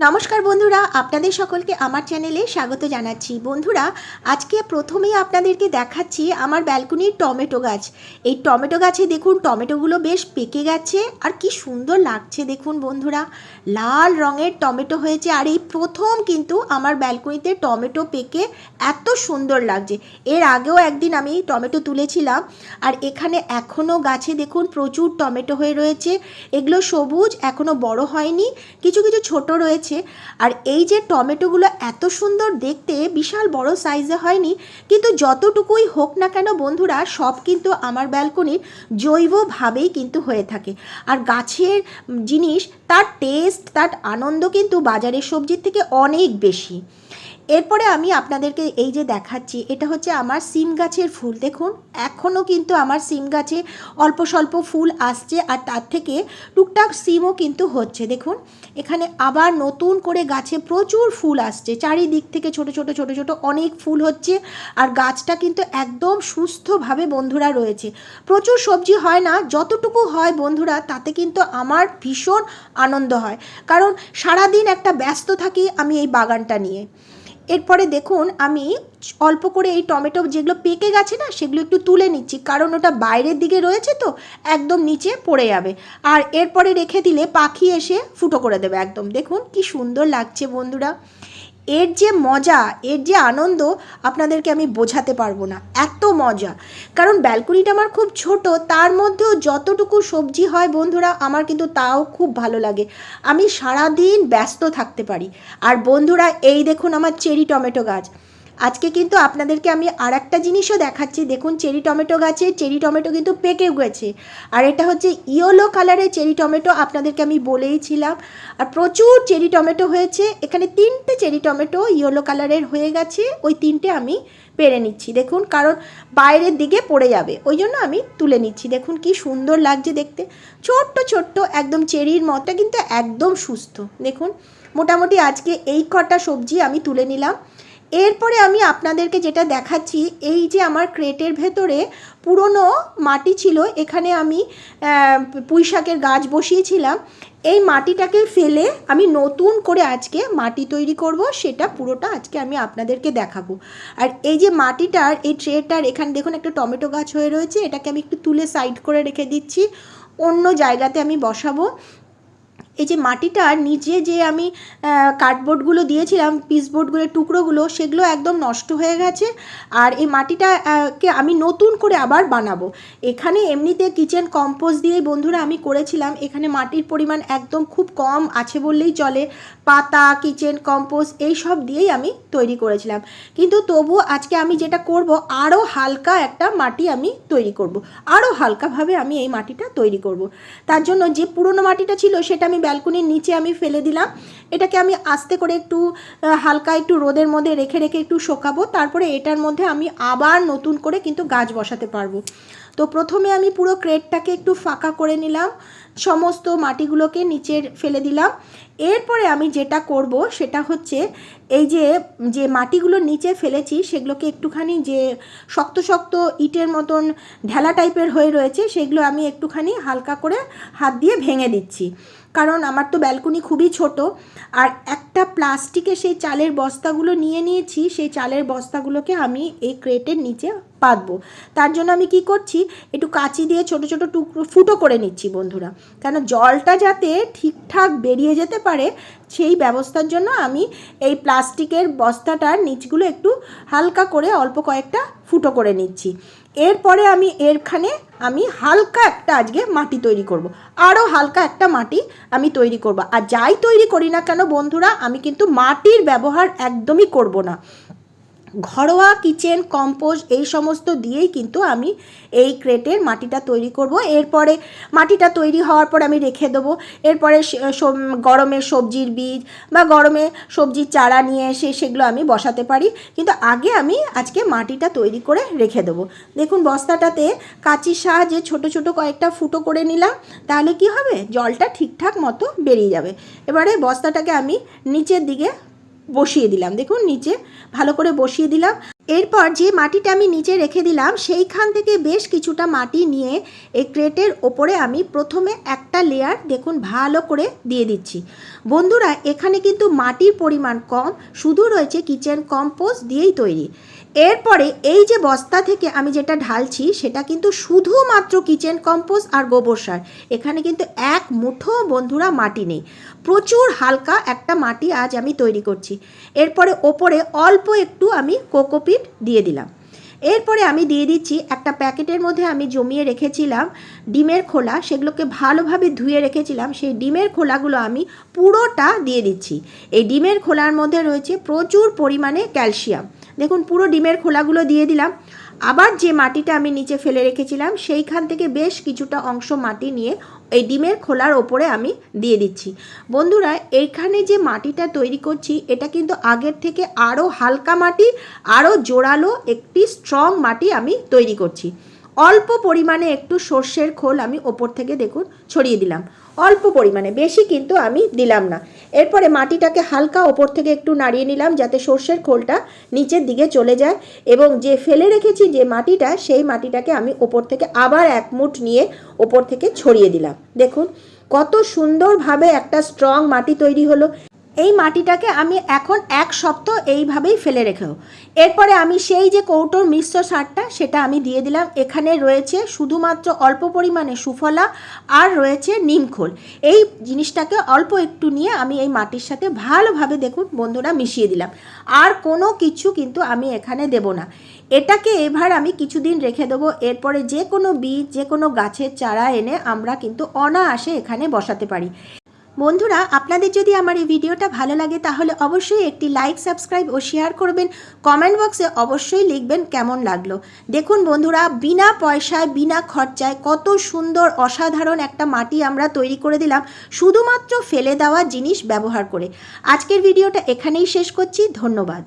নমস্কার বন্ধুরা, আপনাদের সকলকে আমার চ্যানেলে স্বাগত জানাচ্ছি। বন্ধুরা, আজকে প্রথমেই আপনাদেরকে দেখাচ্ছি আমার ব্যালকনির টমেটো গাছ। এই টমেটো গাছে দেখুন, টমেটোগুলো বেশ পেকে গেছে। আর কি সুন্দর লাগছে দেখুন বন্ধুরা, লাল রঙের টমেটো হয়েছে। আর এই প্রথম কিন্তু আমার ব্যালকনিতে টমেটো পেকে এত সুন্দর লাগছে। এর আগেও একদিন আমি টমেটো তুলেছিলাম। আর এখানে এখনও গাছে দেখুন প্রচুর টমেটো হয়ে রয়েছে। এগুলো সবুজ এখনও বড় হয়নি। কিছু কিছু ছোট রয়েছে। আর এই যে টমেটোগুলো এত সুন্দর দেখতে, বিশাল বড় সাইজে হয়নি, কিন্তু যতটুকুই হোক না কেন বন্ধুরা, সব কিন্তু আমার ব্যালকনির জৈবভাবেই কিন্তু হয়ে থাকে। আর গাছের জিনিস, তার টেস্ট তার আনন্দ কিন্তু বাজারের সবজির থেকে অনেক বেশি। এরপরে আমি আপনাদেরকে এই যে দেখাচ্ছি, এটা হচ্ছে আমার সিম গাছের ফুল। দেখুন, এখনও কিন্তু আমার সিম গাছে অল্প স্বল্প ফুল আসছে আর তার থেকে টুকটাক সিমও কিন্তু হচ্ছে। দেখুন, এখানে আবার নতুন করে গাছে প্রচুর ফুল আসছে। চারিদিক থেকে ছোট ছোট ছোট ছোট অনেক ফুল হচ্ছে আর গাছটা কিন্তু একদম সুস্থভাবে বন্ধুরা রয়েছে। প্রচুর সবজি হয় না, যতটুকু হয় বন্ধুরা, তাতে কিন্তু আমার ভীষণ আনন্দ হয়। কারণ সারাদিন একটা ব্যস্ত থাকি আমি এই বাগানটা নিয়ে। এরপরে দেখুন, আমি অল্প করে এই টমেটো যেগুলো পেকে গেছে না, সেগুলো একটু তুলে নিচ্ছি। কারণ ওটা বাইরের দিকে রয়েছে তো, একদম নিচে পড়ে যাবে। আর এরপরে রেখে দিলে পাখি এসে ফুটো করে দেবে একদম। দেখুন কি সুন্দর লাগছে বন্ধুরা। এর যে মজা, এর যে আনন্দ আপনাদেরকে আমি বোঝাতে পারব না। এত মজা। কারণ ব্যালকনিটা আমার খুব ছোট, তার মধ্যেও যতটুকু সবজি হয় বন্ধুরা, আমার কিন্তু তাও খুব ভালো লাগে। আমি সারাদিন ব্যস্ত থাকতে পারি। আর বন্ধুরা, এই দেখুন আমার চেরি টমেটো গাছ। আজকে কিন্তু আপনাদেরকে আমি আর একটা জিনিসও দেখাচ্ছি। দেখুন, চেরি টমেটো গাছে চেরি টমেটো কিন্তু পেকে গেছে। আর এটা হচ্ছে ইয়েলো কালারের চেরি টমেটো আপনাদেরকে আমি বলেইছিলাম। আর প্রচুর চেরি টমেটো হয়েছে। এখানে তিনটে চেরি টমেটো ইয়েলো কালারের হয়ে গেছে। ওই তিনটে আমি পেরে নিচ্ছি। দেখুন, কারণ বাইরের দিকে পড়ে যাবে। ওই জন্য আমি তুলে নিচ্ছি। দেখুন, কি সুন্দর লাগছে দেখতে। ছোট্ট ছোট্ট একদম চেরির মতো, কিন্তু একদম সুস্থ। দেখুন, মোটামুটি আজকে এই কটা সবজি আমি তুলে নিলাম। এরপরে আমি আপনাদেরকে যেটা দেখাচ্ছি, এই যে আমার ক্রেটের ভেতরে পুরনো মাটি ছিল, এখানে আমি পুঁই শাকের গাছ বসিয়েছিলাম, এই মাটিটাকে ফেলে আমি নতুন করে আজকে মাটি তৈরি করব, সেটা পুরোটা আজকে আমি আপনাদেরকে দেখাবো। আর এই যে মাটিটার, এই ট্রেটার, এখানে দেখুন একটা টমেটো গাছ হয়ে রয়েছে, এটাকে আমি একটু তুলে সাইড করে রেখে দিচ্ছি, অন্য জায়গাতে আমি বসাবো। এই যে মাটিটার নিচে যে আমি কার্ডবোর্ডগুলো দিয়েছিলাম পিসবোর্ডগুলোর টুকরোগুলো, সেগুলো একদম নষ্ট হয়ে গেছে। আর এই মাটিটাকে আমি নতুন করে আবার বানাবো। এখানে এমনিতে কিচেন কম্পোস্ট দিয়েই বন্ধুরা আমি করেছিলাম। এখানে মাটির পরিমাণ একদম খুব কম আছে বললেই চলে। পাতা কিচেন কম্পোস্ট এই সব দিয়েই আমি তৈরি করেছিলাম। কিন্তু তবু আজকে আমি যেটা করব আরও হালকা একটা মাটি আমি তৈরি করব। আরও হালকাভাবে আমি এই মাটিটা তৈরি করব। তার জন্য যে পুরনো মাটিটা ছিল, সেটা আমি ব্যালকনির নিচে আমি ফেলে দিলাম। এটাকে আমি আস্তে করে একটু হালকা একটু রোদের মধ্যে রেখে রেখে একটু শোকাবো। তারপরে এটার মধ্যে আমি আবার নতুন করে কিন্তু গাছ বসাতে পারব। তো প্রথমে আমি পুরো ক্রেটটাকে একটু ফাঁকা করে নিলাম। সমস্ত মাটিগুলোকে নিচের ফেলে দিলাম। এরপরে আমি যেটা করব সেটা হচ্ছে, এই যে যে মাটিগুলো নিচে ফেলেছি, সেগুলোকে একটুখানি যে শক্ত শক্ত ইটের মতন ঢেলা টাইপের হয়ে রয়েছে, সেগুলো আমি একটুখানি হালকা করে হাত দিয়ে ভেঙে দিচ্ছি। কারণ আমার তো ব্যালকনি খুবই ছোট। আর একটা প্লাস্টিকে সেই চালের বস্তাগুলো নিয়ে নিয়েছি, সেই চালের বস্তাগুলোকে আমি এই ক্রেটের নিচে পাতবো তার জন্য আমি কি করছি, একটু কাঁচি দিয়ে ছোট ছোট টুকরো ফুটো করে নিচ্ছি বন্ধুরা কেন জলটা যাতে ঠিকঠাক বেরিয়ে যেতে পারে, সেই ব্যবস্থার জন্য আমি এই প্লাস্টিকের বস্তাটার নিচগুলো একটু হালকা করে অল্প কয়েকটা ফুটো করে নিচ্ছি এরপরে আমি এরখানে আমি হালকা একটা আজকে মাটি তৈরি করব। আরও হালকা একটা মাটি আমি তৈরি করব। আর যাই তৈরি করি না কেন বন্ধুরা, আমি কিন্তু মাটির ব্যবহার একদমই করব না ঘরোয়া কিচেন, কম্পোস্ট এই সমস্ত দিয়েই কিন্তু আমি এই ক্রেটের মাটিটা তৈরি করব। এরপরে মাটিটা তৈরি হওয়ার পর আমি রেখে দেবো। এরপরে গরমে সবজির বীজ বা গরমে সবজির চারা নিয়ে এসে সেগুলো আমি বসাতে পারি। কিন্তু আগে আমি আজকে মাটিটা তৈরি করে রেখে দেবো। দেখুন বস্তাটাতে কাঁচির সাহায্যে ছোট ছোট কয়েকটা ফুটো করে নিলাম। তাহলে কি হবে? জলটা ঠিকঠাক মতো বেরিয়ে যাবে। এবারে বস্তাটাকে আমি নিচের দিকে বসিয়ে দিলাম। দেখুন নিচে ভালো করে বসিয়ে দিলাম। এরপর যে মাটিটা আমি নিচে রেখে দিলাম, সেইখান থেকে বেশ কিছুটা মাটি নিয়ে এই ক্রেটের ওপরে আমি প্রথমে একটা লেয়ার দেখুন ভালো করে দিয়ে দিচ্ছি। বন্ধুরা, এখানে কিন্তু মাটির পরিমাণ কম, শুধু রয়েছে কিচেন কম্পোস্ট দিয়েই তৈরি। এরপরে এই যে বস্তা থেকে আমি যেটা ঢালছি, সেটা কিন্তু শুধুমাত্র কিচেন কম্পোস্ট আর গোবর সার। এখানে কিন্তু এক মুঠো বন্ধুরা মাটি নেই। প্রচুর হালকা একটা মাটি আজ আমি তৈরি করছি। এরপরে ওপরে অল্প একটু আমি কোকোপিট দিয়ে দিলাম। এরপরে আমি দিয়ে দিচ্ছি একটা প্যাকেটের মধ্যে আমি জমিয়ে রেখেছিলাম ডিমের খোলা, সেগুলোকে ভালোভাবে ধুয়ে রেখেছিলাম, সেই ডিমের খোলাগুলো আমি পুরোটা দিয়ে দিচ্ছি। এই ডিমের খোলার মধ্যে রয়েছে প্রচুর পরিমাণে ক্যালসিয়াম। দেখুন, পুরো ডিমের খোলাগুলো দিয়ে দিলাম। আবার যে মাটিটা আমি নিচে ফেলে রেখেছিলাম, সেইখান থেকে বেশ কিছুটা অংশ মাটি নিয়ে এই ডিমের খোলার ওপরে আমি দিয়ে দিচ্ছি। বন্ধুরা, এইখানে যে মাটিটা তৈরি করছি, এটা কিন্তু আগের থেকে আরও হালকা মাটি আরও জোরালো একটি স্ট্রং মাটি আমি তৈরি করছি। অল্প পরিমাণে একটু সর্ষের খোল আমি ওপর থেকে দেখুন ছড়িয়ে দিলাম। অল্প পরিমাণে, বেশি কিন্তু আমি দিলাম না। এরপরে মাটিটাকে হালকা ওপর থেকে একটু নাড়িয়ে নিলাম যাতে সর্ষের খোলটা নিচের দিকে চলে যায় এবং যে ফেলে রেখেছি যে মাটিটা, সেই মাটিটাকে আমি ওপর থেকে আবার এক মুঠ নিয়ে ওপর থেকে ছড়িয়ে দিলাম। দেখুন, কত সুন্দরভাবে একটা স্ট্রং মাটি তৈরি হলো। এই মাটিটাকে আমি এখন এক সপ্তাহ এইভাবেই ফেলে রেখেও। এরপরে আমি সেই যে কৌটোর মিশ্র সারটা, সেটা আমি দিয়ে দিলাম। এখানে রয়েছে শুধুমাত্র অল্প পরিমাণে সুফলা আর রয়েছে নিমখোল এই জিনিসটাকে অল্প একটু নিয়ে আমি এই মাটির সাথে ভালোভাবে দেখুন বন্ধুরা মিশিয়ে দিলাম। আর কোনো কিছু কিন্তু আমি এখানে দেব না। এটাকে এবার আমি কিছুদিন রেখে দেবো। এরপরে যে কোনো বীজ, যে কোনো গাছের চারা এনে আমরা কিন্তু অনায়াসে এখানে বসাতে পারি। বন্ধুরা, আপনাদের যদি আমার এই ভিডিওটা ভালো লাগে, তাহলে অবশ্যই একটি লাইক সাবস্ক্রাইব ও শেয়ার করবেন। কমেন্ট বক্সে অবশ্যই লিখবেন কেমন লাগল। দেখুন বন্ধুরা, বিনা পয়সায়, বিনা খরচায় কত সুন্দর, অসাধারণ একটা মাটি আমরা তৈরি করে দিলাম, শুধুমাত্র ফেলে দেওয়া জিনিস ব্যবহার করে। আজকের ভিডিওটা এখানেই শেষ করছি। ধন্যবাদ।